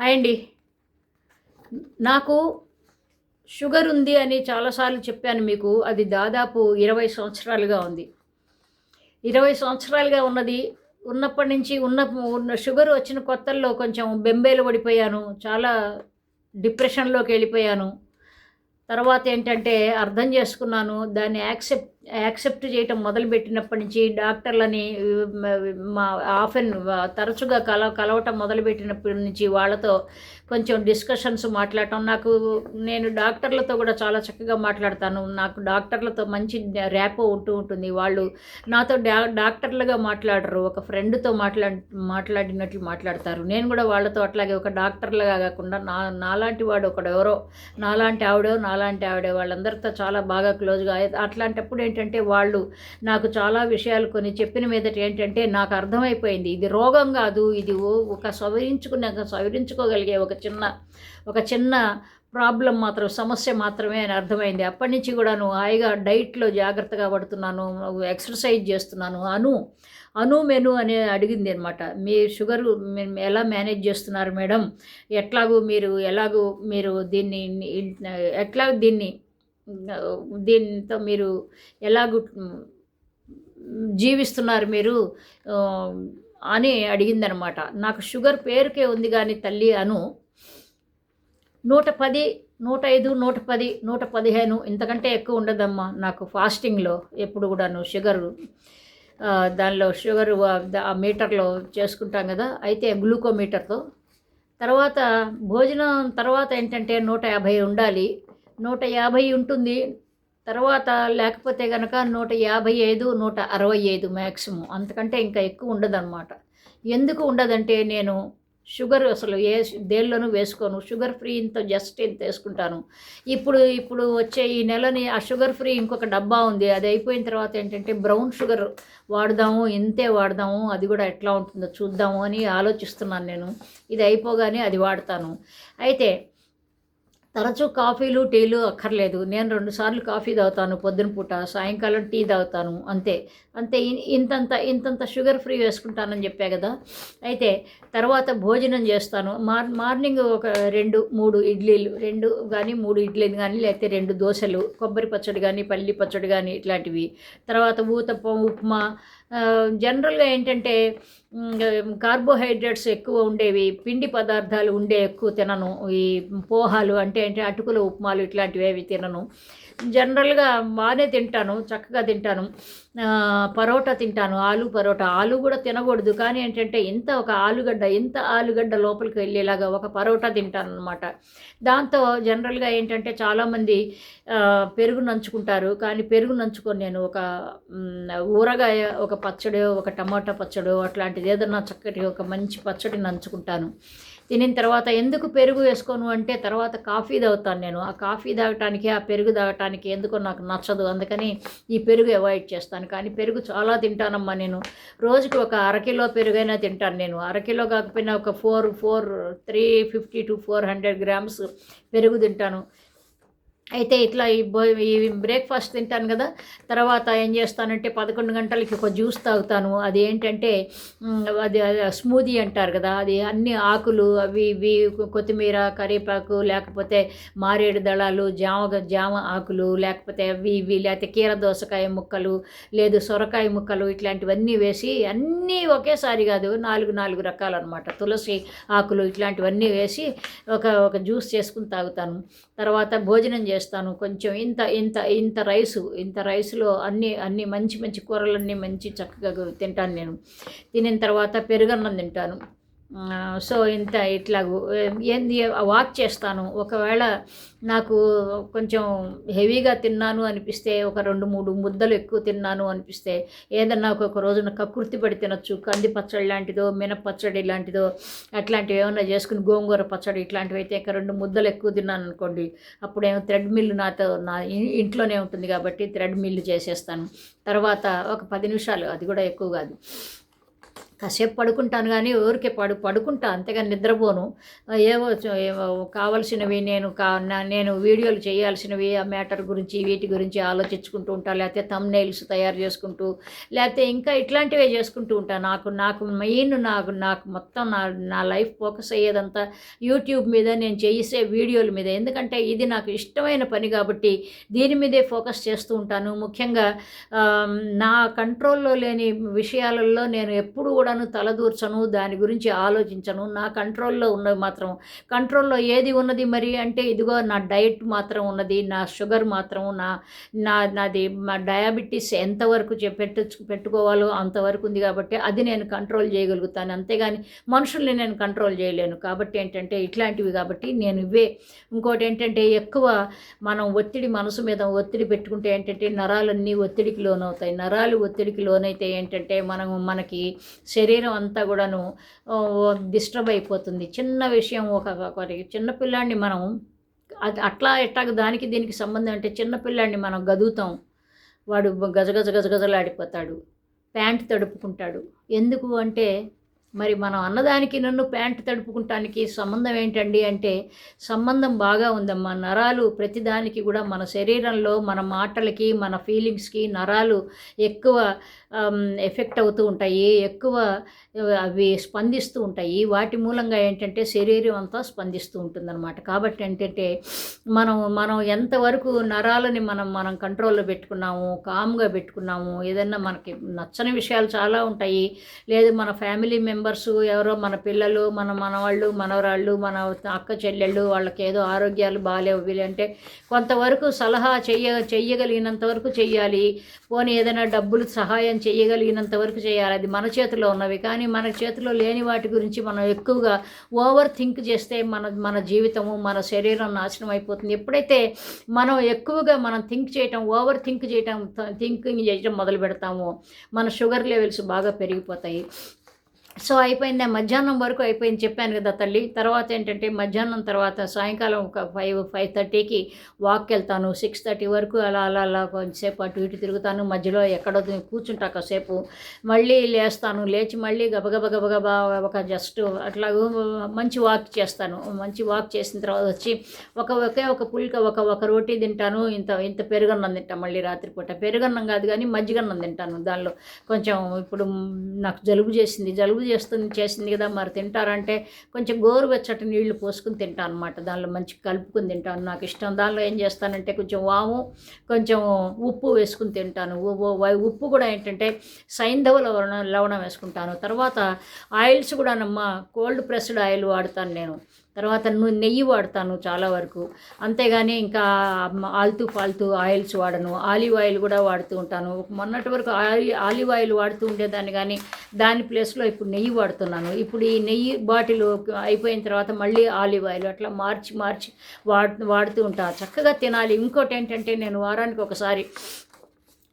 Hi అండి. నాకు sugar ఉంది అని చాలాసార్లు చెప్పాను మీకు. అది దాదాపు ఇరవై సంవత్సరాలుగా ఉంది. ఇరవై సంవత్సరాలుగా ఉన్నది ఉన్నప్పటి నుంచి ఉన్న ఉన్న షుగర్ వచ్చిన కొత్తల్లో కొంచెం బెంబేలు పడిపోయాను. చాలా డిప్రెషన్లోకి వెళ్ళిపోయాను. తర్వాత ఏంటంటే అర్థం చేసుకున్నాను దాన్ని యాక్సెప్ట్ యాక్సెప్ట్ చేయటం మొదలుపెట్టినప్పటి నుంచి డాక్టర్లని మా ఆఫెన్ తరచుగా కల కలవటం మొదలుపెట్టినప్పటి నుంచి వాళ్ళతో కొంచెం డిస్కషన్స్ మాట్లాడటం. నాకు నేను డాక్టర్లతో కూడా చాలా చక్కగా మాట్లాడతాను. నాకు డాక్టర్లతో మంచి ర్యాపో ఉంటూ ఉంటుంది. వాళ్ళు నాతో డా డాక్టర్లుగా మాట్లాడరు. ఒక ఫ్రెండ్తో మాట్లా మాట్లాడినట్లు మాట్లాడతారు. నేను కూడా వాళ్ళతో అట్లాగే ఒక డాక్టర్లుగా కాకుండా నా నాలాంటి వాడు ఒకడెవరో ఎవరో నాలాంటి ఆవిడో నాలాంటి ఆవిడో వాళ్ళందరితో చాలా బాగా క్లోజ్గా అట్లాంటప్పుడు ఏంటంటే వాళ్ళు నాకు చాలా విషయాలు కొన్ని చెప్పిన మీదట ఏంటంటే నాకు అర్థమైపోయింది. ఇది రోగం కాదు ఇది ఓ- ఒక సవరించుకున్నాక సవరించుకోగలిగే ఒక చిన్న ఒక చిన్న ప్రాబ్లం మాత్రం సమస్య మాత్రమే అని అర్థమైంది. అప్పటి నుంచి కూడాను హాయిగా డైట్లో జాగ్రత్తగా పడుతున్నాను ఎక్సర్సైజ్ చేస్తున్నాను. అను అను మెను అని అడిగింది అనమాట మీ షుగర్ ఎలా మేనేజ్ చేస్తున్నారు మేడం? ఎట్లాగూ మీరు ఎలాగూ మీరు దీన్ని ఎట్లా దీన్ని దీంతో మీరు ఎలాగూ జీవిస్తున్నారు మీరు? అని అడిగిందనమాట. నాకు షుగర్ పేరుకే ఉంది కానీ తల్లి అను నూట పది నూట ఐదు నూట పది నూట పదిహేను ఇంతకంటే ఎక్కువ ఉండదమ్మా నాకు ఫాస్టింగ్లో ఎప్పుడు కూడాను షుగరు. దానిలో షుగర్ ఆ మీటర్లో చేసుకుంటాం కదా అయితే గ్లూకోమీటర్తో. తర్వాత భోజనం తర్వాత ఏంటంటే నూట యాభై ఉండాలి. నూట యాభై ఉంటుంది. తర్వాత లేకపోతే కనుక నూట యాభై ఐదు నూట అరవై ఐదు మ్యాక్సిమం అంతకంటే ఇంకా ఎక్కువ ఉండదన్నమాట. ఎందుకు ఉండదంటే నేను షుగర్ అసలు ఏ దేనిలోనూ వేసుకోను. షుగర్ ఫ్రీ ఇంత జస్ట్ ఇంత వేసుకుంటాను ఇప్పుడు ఇప్పుడు వచ్చే ఈ నెలని ఆ షుగర్ ఫ్రీ ఇంకొక డబ్బా ఉంది. అది అయిపోయిన తర్వాత ఏంటంటే బ్రౌన్ షుగర్ వాడదాము ఇంతే వాడదాము అది కూడా ఎట్లా ఉంటుందో చూద్దాము అని ఆలోచిస్తున్నాను నేను. ఇది అయిపోగానే అది వాడతాను. అయితే తరచూ కాఫీలు టీలు అక్కర్లేదు. నేను రెండుసార్లు కాఫీ తాగుతాను పొద్దున పూట సాయంకాలం టీ తాగుతాను అంతే. అంతే ఇ- ఇంతంత ఇంతంత షుగర్ ఫ్రీ వేసుకుంటానని చెప్పా కదా. అయితే తర్వాత భోజనం చేస్తాను. మార్ మార్నింగ్ ఒక రెండు మూడు ఇడ్లీలు రెండు కానీ మూడు ఇడ్లీలు కానీ లేకపోతే రెండు దోశలు కొబ్బరి పచ్చడి కానీ పల్లి పచ్చడి కానీ ఇట్లాంటివి. తర్వాత ఊతప్పం ఉప్మా జనరల్గా ఏంటంటే కార్బోహైడ్రేట్స్ ఎక్కువ ఉండేవి పిండి పదార్థాలు ఉండే ఎక్కువ తినను. ఈ పోహాలు అంటే ఏంటి అటుకుల ఉప్మాలు ఇట్లాంటివి అవి తినను. జనరల్గా బాగానే తింటాను చక్కగా తింటాను. పరోటా తింటాను ఆలు పరోటా. ఆలు కూడా తినకూడదు. కానీ ఏంటంటే ఎంత ఒక ఆలుగడ్డ ఎంత ఆలుగడ్డ లోపలికి వెళ్ళేలాగా ఒక పరోటా తింటాను అనమాట దాంతో జనరల్గా ఏంటంటే చాలామంది పెరుగు నంచుకుంటారు. కానీ పెరుగు నంచుకొని నేను ఒక ఊరగాయ ఒక పచ్చడి ఒక టమాటా పచ్చడి అట్లాంటిది ఏదన్నా చక్కటి ఒక మంచి పచ్చడి నంచుకుంటాను. తినిన తర్వాత ఎందుకు పెరుగు వేసుకోను అంటే తర్వాత కాఫీ తాగుతాను నేను. ఆ కాఫీ తాగటానికి ఆ పెరుగు తాగటానికి ఎందుకో నాకు నచ్చదు. అందుకని ఈ పెరుగు అవాయిడ్ చేస్తాను. కానీ పెరుగు చాలా తింటానమ్మా నేను. రోజుకి ఒక అరకిలో పెరుగైనా తింటాను నేను. అరకిలో కాకపోయినా ఒక four four three fifty to four hundred grams పెరుగు తింటాను. అయితే ఇట్లా ఈ బ్రేక్ఫాస్ట్ తింటాను కదా తర్వాత ఏం చేస్తానంటే పదకొండు గంటలకి ఒక జ్యూస్ తాగుతాను. అది ఏంటంటే అది స్మూదీ అంటారు కదా అది అన్ని ఆకులు అవి ఇవి కొత్తిమీర కరివేపాకు లేకపోతే మారేడు దళాలు జామ జామ ఆకులు లేకపోతే అవి ఇవి లేకపోతే కీర దోసకాయ ముక్కలు లేదు సొరకాయ ముక్కలు ఇట్లాంటివన్నీ వేసి అన్నీ ఒకేసారి కాదు నాలుగు నాలుగు రకాలు అనమాట తులసి ఆకులు ఇట్లాంటివన్నీ వేసి ఒక ఒక జ్యూస్ చేసుకుని తాగుతాను. తర్వాత భోజనం చేస్తాను చేస్తాను. కొంచెం ఇంత ఇంత ఇంత రైసు ఇంత రైస్లో అన్ని అన్ని మంచి మంచి కూరలన్నీ మంచి చక్కగా తింటాను నేను. తినిన తర్వాత పెరుగన్నం తింటాను. సో ఇంత ఇట్లాగూ ఏంది వాక్ చేస్తాను. ఒకవేళ నాకు కొంచెం హెవీగా తిన్నాను అనిపిస్తే ఒక రెండు మూడు ముద్దలు ఎక్కువ తిన్నాను అనిపిస్తే ఏదన్నా ఒక రోజున కకృతి పడి తినొచ్చు. కంది పచ్చడి లాంటిదో మినపచ్చడి లాంటిదో అట్లాంటివి ఏమైనా చేసుకుని గోంగూర పచ్చడి ఇట్లాంటివి అయితే ఇక రెండు ముద్దలు ఎక్కువ తిన్నాను అనుకోండి అప్పుడేమో థ్రెడ్ మిల్ నాతో నా ఇంట్లోనే ఉంటుంది కాబట్టి థ్రెడ్ మిల్ చేసేస్తాను. తర్వాత ఒక పది నిమిషాలు అది కూడా ఎక్కువ కాదు. కాసేపు పడుకుంటాను కానీ ఊరికే పడు పడుకుంటా అంతేగాని నిద్రపోను. ఏవో ఏవో కావలసినవి నేను కా నా- నేను వీడియోలు చేయాల్సినవి ఆ మ్యాటర్ గురించి వీటి గురించి ఆలోచించుకుంటూ ఉంటాను లేకపోతే తమ్ నెయిల్స్ తయారు చేసుకుంటూ లేకపోతే ఇంకా ఇట్లాంటివే చేసుకుంటూ ఉంటాను నాకు నాకు మెయిన్ నాకు నాకు మొత్తం నా నా లైఫ్ ఫోకస్ అయ్యేదంతా యూట్యూబ్ మీద నేను చేసే వీడియోల మీద. ఎందుకంటే ఇది నాకు ఇష్టమైన పని కాబట్టి దీని మీదే ఫోకస్ చేస్తూ ఉంటాను. ముఖ్యంగా నా కంట్రోల్లో లేని విషయాలలో నేను ఎప్పుడు కూడాను తలదూర్చను దాని గురించి ఆలోచించను. నా కంట్రోల్లో ఉన్నవి మాత్రం కంట్రోల్లో ఏది ఉన్నది మరి అంటే ఇదిగో నా డైట్ మాత్రం ఉన్నది నా షుగర్ మాత్రం నా నా నాది మా డయాబెటీస్ ఎంతవరకు పెట్టు పెట్టుకోవాలో అంతవరకు ఉంది కాబట్టి అది నేను కంట్రోల్ చేయగలుగుతాను. అంతేగాని మనుషుల్ని నేను కంట్రోల్ చేయలేను. కాబట్టి ఏంటంటే ఇట్లాంటివి కాబట్టి నేను ఇవే. ఇంకోటి ఏంటంటే ఎక్కువ మనం ఒత్తిడి మనసు మీద ఒత్తిడి పెట్టుకుంటే ఏంటంటే నరాలన్నీ ఒత్తిడికి లోనవుతాయి. నరాలు ఒత్తిడికి లోనైతే ఏంటంటే మనం మనకి శరీరం అంతా కూడాను డిస్టర్బ్ అయిపోతుంది. చిన్న విషయం ఒక చిన్న పిల్లాడిని మనం అది అట్లా ఎట్టాగ దానికి దీనికి సంబంధం అంటే చిన్న పిల్లాడిని మనం గదుగుతాం వాడు గజగజ గజగజలాడిపోతాడు ప్యాంట్ తడుపుకుంటాడు. ఎందుకు అంటే మరి మనం అన్నదానికి నన్ను ప్యాంట్ తడుపుకుంటానికి సంబంధం ఏంటండి అంటే సంబంధం బాగా ఉందమ్మా. నరాలు ప్రతిదానికి కూడా మన శరీరంలో మన మాటలకి మన ఫీలింగ్స్కి నరాలు ఎక్కువ ఎఫెక్ట్ అవుతూ ఉంటాయి. ఎక్కువ అవి స్పందిస్తూ ఉంటాయి. వాటి మూలంగా ఏంటంటే శరీరం అంతా స్పందిస్తూ ఉంటుందన్నమాట. కాబట్టి ఏంటంటే మనం మనం ఎంతవరకు నరాలని మనం మనం కంట్రోల్లో పెట్టుకున్నాము కామ్గా పెట్టుకున్నాము ఏదన్నా మనకి నచ్చని విషయాలు చాలా ఉంటాయి. లేదు మన ఫ్యామిలీ మెంబర్ మెంబర్స్ ఎవరో మన పిల్లలు మన మనవాళ్ళు మనవరాళ్ళు మన అక్క చెల్లెళ్ళు వాళ్ళకి ఏదో ఆరోగ్యాలు బాగాలేవు వీళ్ళంటే కొంతవరకు సలహా చెయ్య చెయ్యగలిగినంత వరకు చెయ్యాలి. పోనీ ఏదైనా డబ్బులు సహాయం చేయగలిగినంత వరకు చేయాలి అది మన చేతిలో ఉన్నవి. కానీ మన చేతిలో లేని వాటి గురించి మనం ఎక్కువగా ఓవర్ థింక్ చేస్తే మన మన జీవితము మన శరీరం నాశనం అయిపోతుంది. ఎప్పుడైతే మనం ఎక్కువగా మనం థింక్ చేయటం ఓవర్ థింక్ చేయటం థింకింగ్ చేయటం మొదలు పెడతామో మన షుగర్ లెవెల్స్ బాగా పెరిగిపోతాయి. సో అయిపోయింది మధ్యాహ్నం వరకు అయిపోయింది చెప్పాను కదా తల్లి. తర్వాత ఏంటంటే మధ్యాహ్నం తర్వాత సాయంకాలం ఒక ఫైవ్ ఫైవ్ థర్టీకి వాక్ వెళ్తాను సిక్స్ థర్టీ వరకు అలా అలా అలా కొంచెంసేపు అటు ఇటు తిరుగుతాను. మధ్యలో ఎక్కడో కూర్చుంటా కాసేపు. మళ్ళీ లేస్తాను. లేచి మళ్ళీ గబగబ గబగబా ఒక జస్ట్ అట్లా మంచి వాక్ చేస్తాను. మంచి వాక్ చేసిన తర్వాత వచ్చి ఒక ఒకే ఒక పుల్క ఒక ఒక రోటీ తింటాను. ఇంత ఇంత పెరుగన్నం తింటాను మళ్ళీ రాత్రిపూట. పెరుగన్నం కాదు కానీ మజ్జిగన్నం తింటాను దానిలో. కొంచెం ఇప్పుడు నాకు జలుబు చేసింది. జలుబు చేస్తుంది చేసింది కదా మరి తింటారంటే కొంచెం గోరువెచ్చటి నీళ్ళు పోసుకుని తింటాను అనమాట దానిలో మంచి కలుపుకుని తింటాను. నాకు ఇష్టం. దానిలో ఏం చేస్తానంటే కొంచెం వాము కొంచెం ఉప్పు వేసుకుని తింటాను. ఉప్పు కూడా ఏంటంటే సైంధవ లవణం లవణం వేసుకుంటాను. తర్వాత ఆయిల్స్ కూడా నమ్మ కోల్డ్ ప్రెస్డ్ ఆయిల్ వాడతాను నేను. తర్వాత నెయ్యి వాడతాను చాలా వరకు. అంతేగాని ఇంకా ఆల్తూ ఫాల్తూ ఆయిల్స్ వాడను. ఆలివ్ ఆయిల్ కూడా వాడుతూ ఉంటాను. మొన్నటి వరకు ఆలి ఆలివ్ ఆయిల్ వాడుతూ ఉండేదాన్ని కానీ దాని ప్లేస్లో ఇప్పుడు నెయ్యి వాడుతున్నాను. ఇప్పుడు ఈ నెయ్యి బాటిల్ అయిపోయిన తర్వాత మళ్ళీ ఆలివ్ ఆయిల్ అట్లా మార్చి మార్చి వాడు వాడుతూ ఉంటాను చక్కగా తినాలి. ఇంకోటి ఏంటంటే నేను వారానికి ఒకసారి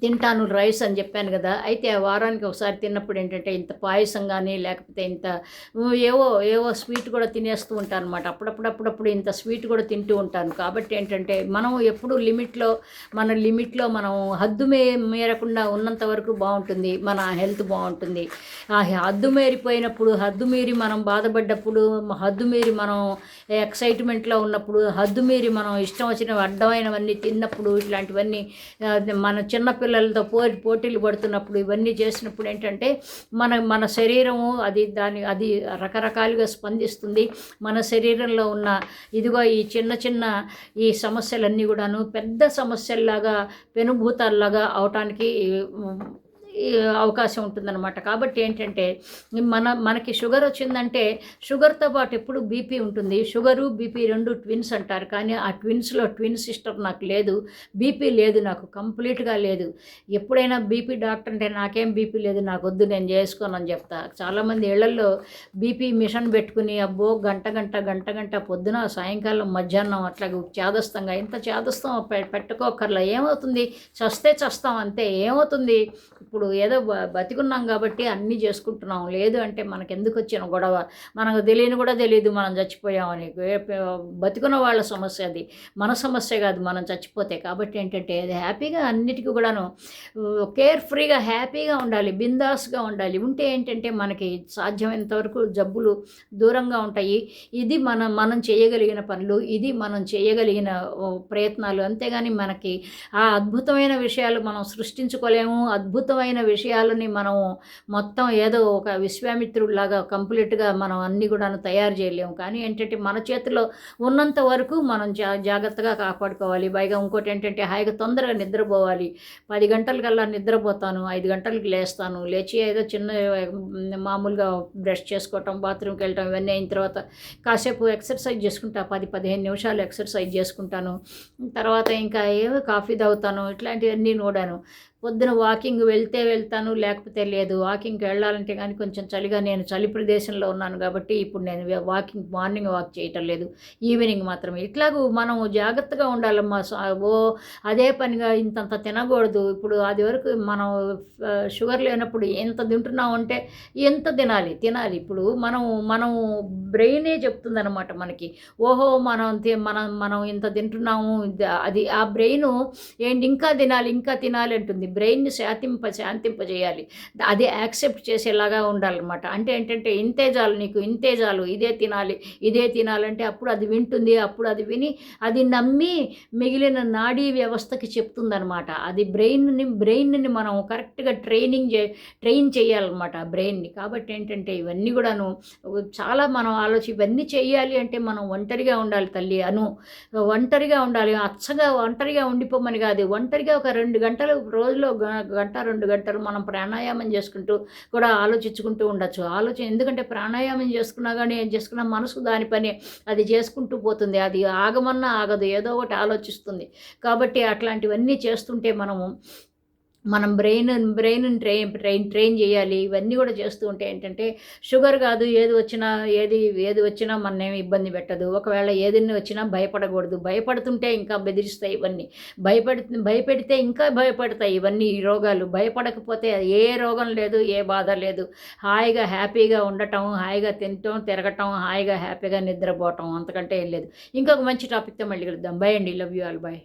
తింటాను రైస్ అని చెప్పాను కదా అయితే ఆ వారానికి ఒకసారి తిన్నప్పుడు ఏంటంటే ఇంత పాయసం కానీ లేకపోతే ఇంత ఏవో ఏవో స్వీట్ కూడా తినేస్తూ ఉంటాను అనమాట అప్పుడప్పుడు అప్పుడప్పుడు ఇంత స్వీట్ కూడా తింటూ ఉంటాను. కాబట్టి ఏంటంటే మనం ఎప్పుడు లిమిట్లో మన లిమిట్లో మనం హద్దు మే మేరకుండా ఉన్నంత వరకు బాగుంటుంది. మన హెల్త్ బాగుంటుంది. ఆ హద్దు మేరిపోయినప్పుడు హద్దు మీరి మనం బాధపడ్డప్పుడు హద్దు మీరి మనం ఎక్సైట్మెంట్లో ఉన్నప్పుడు హద్దు మీరి మనం ఇష్టం వచ్చిన అడ్డమైనవన్నీ తిన్నప్పుడు ఇట్లాంటివన్నీ మన చిన్న పిల్లలతో పో పోటీలు పడుతున్నప్పుడు ఇవన్నీ చేసినప్పుడు ఏంటంటే మన మన శరీరము అది దాని అది రకరకాలుగా స్పందిస్తుంది. మన శరీరంలో ఉన్న ఇదిగో ఈ చిన్న చిన్న ఈ సమస్యలన్నీ కూడాను పెద్ద సమస్యల్లాగా పెనుభూతాల్లాగా అవటానికి అవకాశం ఉంటుందన్నమాట. కాబట్టి ఏంటంటే మన మనకి షుగర్ వచ్చిందంటే షుగర్తో పాటు ఎప్పుడు బీపీ ఉంటుంది. షుగరు బీపీ రెండు ట్విన్స్ అంటారు. కానీ ఆ ట్విన్స్లో ట్విన్ సిస్టర్ నాకు లేదు. బీపీ లేదు నాకు కంప్లీట్గా లేదు. ఎప్పుడైనా బీపీ డాక్టర్ అంటే నాకేం బీపీ లేదు నాకు వద్దు నేను చేసుకోనని చెప్తా. చాలామంది ఇళ్ళలో బీపీ మిషన్ పెట్టుకుని అబ్బో గంట గంట గంట గంట పొద్దున సాయంకాలం మధ్యాహ్నం అట్లా చేదస్తంగా ఇంత చేదస్తం పె- పెట్టుకోకర్లా ఏమవుతుంది? చస్తే చస్తాం అంతే. ఏమవుతుంది? ఇప్పుడు ఇప్పుడు ఏదో బతికున్నాం కాబట్టి అన్నీ చేసుకుంటున్నాం. లేదు అంటే మనకు ఎందుకు వచ్చిన గొడవ? మనకు తెలియని కూడా తెలియదు మనం చచ్చిపోయామని. బతికున్న వాళ్ళ సమస్య అది. మన సమస్య కాదు మనం చచ్చిపోతే. కాబట్టి ఏంటంటే అది హ్యాపీగా అన్నిటికీ కూడాను కేర్ ఫ్రీగా హ్యాపీగా ఉండాలి. బిందాస్గా ఉండాలి. ఉంటే ఏంటంటే మనకి సాధ్యమైనంత వరకు జబ్బులు దూరంగా ఉంటాయి. ఇది మనం మనం చేయగలిగిన పనులు. ఇది మనం చేయగలిగిన ప్రయత్నాలు. అంతేగాని మనకి ఆ అద్భుతమైన విషయాలు మనం సృష్టించుకోలేము. అద్భుతమైన విషయాలని మనం మొత్తం ఏదో ఒక విశ్వామిత్రుడిలాగా కంప్లీట్గా మనం అన్నీ కూడా తయారు చేయలేము. కానీ ఏంటంటే మన చేతిలో ఉన్నంత వరకు మనం జా జాగ్రత్తగా కాపాడుకోవాలి. పైగా ఇంకోటి ఏంటంటే హాయిగా తొందరగా నిద్రపోవాలి. పది గంటలకల్లా నిద్రపోతాను ఐదు గంటలకు లేస్తాను. లేచి ఏదో చిన్న మామూలుగా బ్రష్ చేసుకోవటం బాత్రూమ్కి వెళ్ళటం ఇవన్నీ అయిన తర్వాత కాసేపు ఎక్సర్సైజ్ చేసుకుంటా. పది పదిహేను నిమిషాలు ఎక్సర్సైజ్ చేసుకుంటాను. తర్వాత ఇంకా ఏమో కాఫీ తాగుతాను. ఇట్లాంటివన్నీ నూడాను పొద్దున వాకింగ్ వెళ్తే వెళ్తాను లేకపోతే లేదు. వాకింగ్కి వెళ్ళాలంటే కానీ కొంచెం చలిగా నేను చలి ప్రదేశంలో ఉన్నాను కాబట్టి ఇప్పుడు నేను వాకింగ్ మార్నింగ్ వాక్ చేయటం లేదు. ఈవినింగ్ మాత్రమే. ఇట్లాగూ మనం జాగ్రత్తగా ఉండాలమ్మా. ఓ అదే పనిగా ఇంతంత తినకూడదు. ఇప్పుడు అది వరకు మనం షుగర్ లేనప్పుడు ఎంత తింటున్నాం అంటే ఎంత తినాలి? తినాలి. ఇప్పుడు మనం మనం బ్రెయినే చెప్తుందనమాట మనకి. ఓహో మనం తి- మనం మనం ఇంత తింటున్నాము. అది ఆ బ్రెయిన్ ఏంటి ఇంకా తినాలి ఇంకా తినాలి అంటుంది. బ్రెయిన్ని శాంతింప శాంతింపజేయాలి. అది యాక్సెప్ట్ చేసేలాగా ఉండాలన్నమాట. అంటే ఏంటంటే ఇంతే చాలు నీకు ఇంతే చాలు ఇదే తినాలి ఇదే తినాలంటే అప్పుడు అది వింటుంది అప్పుడు అది విని అది నమ్మి మిగిలిన నాడీ వ్యవస్థకి చెప్తుందనమాట అది బ్రెయిన్ని బ్రెయిన్ని మనం కరెక్ట్గా ట్రైనింగ్ చే ట్రైన్ చేయాలన్నమాట బ్రెయిన్ని. కాబట్టి ఏంటంటే ఇవన్నీ కూడాను చాలా మనం ఆలోచి ఇవన్నీ చేయాలి అంటే మనం ఒంటరిగా ఉండాలి తల్లి అను. ఒంటరిగా ఉండాలి అచ్చగా ఒంటరిగా ఉండిపోమని కాదు ఒంటరిగా ఒక రెండు గంటలు రోజులు రోజుల్లో గంట రెండు గంటలు మనం ప్రాణాయామం చేసుకుంటూ కూడా ఆలోచించుకుంటూ ఉండొచ్చు. ఆలోచన ఎందుకంటే ప్రాణాయామం చేసుకున్నా కానీ ఏం చేసుకున్నా మనసు దాని పని అది చేసుకుంటూ పోతుంది. అది ఆగమన్నా ఆగదు. ఏదో ఒకటి ఆలోచిస్తుంది. కాబట్టి అట్లాంటివన్నీ చేస్తుంటే మనము మనం brain brain train train train చేయాలి. ఇవన్నీ కూడా చేస్తూ ఉంటే ఏంటంటే షుగర్ కాదు ఏది వచ్చినా ఏది ఏది వచ్చినా మననేమి ఇబ్బంది పెట్టదు. ఒకవేళ ఏదైనా వచ్చినా భయపడకూడదు. భయపడుతుంటే ఇంకా బెదిరిస్తాయి ఇవన్నీ. భయపడి భయపెడితే ఇంకా భయపడతాయి ఇవన్నీ ఈ రోగాలు. భయపడకపోతే ఏ రోగం లేదు ఏ బాధ లేదు. హాయిగా హ్యాపీగా ఉండటం హాయిగా తినటం తిరగటం హాయిగా హ్యాపీగా నిద్రపోవటం అంతకంటే ఏం లేదు. ఇంకొక మంచి టాపిక్తో మళ్ళీ కలుద్దాం. బై అండి. Love you all. బై.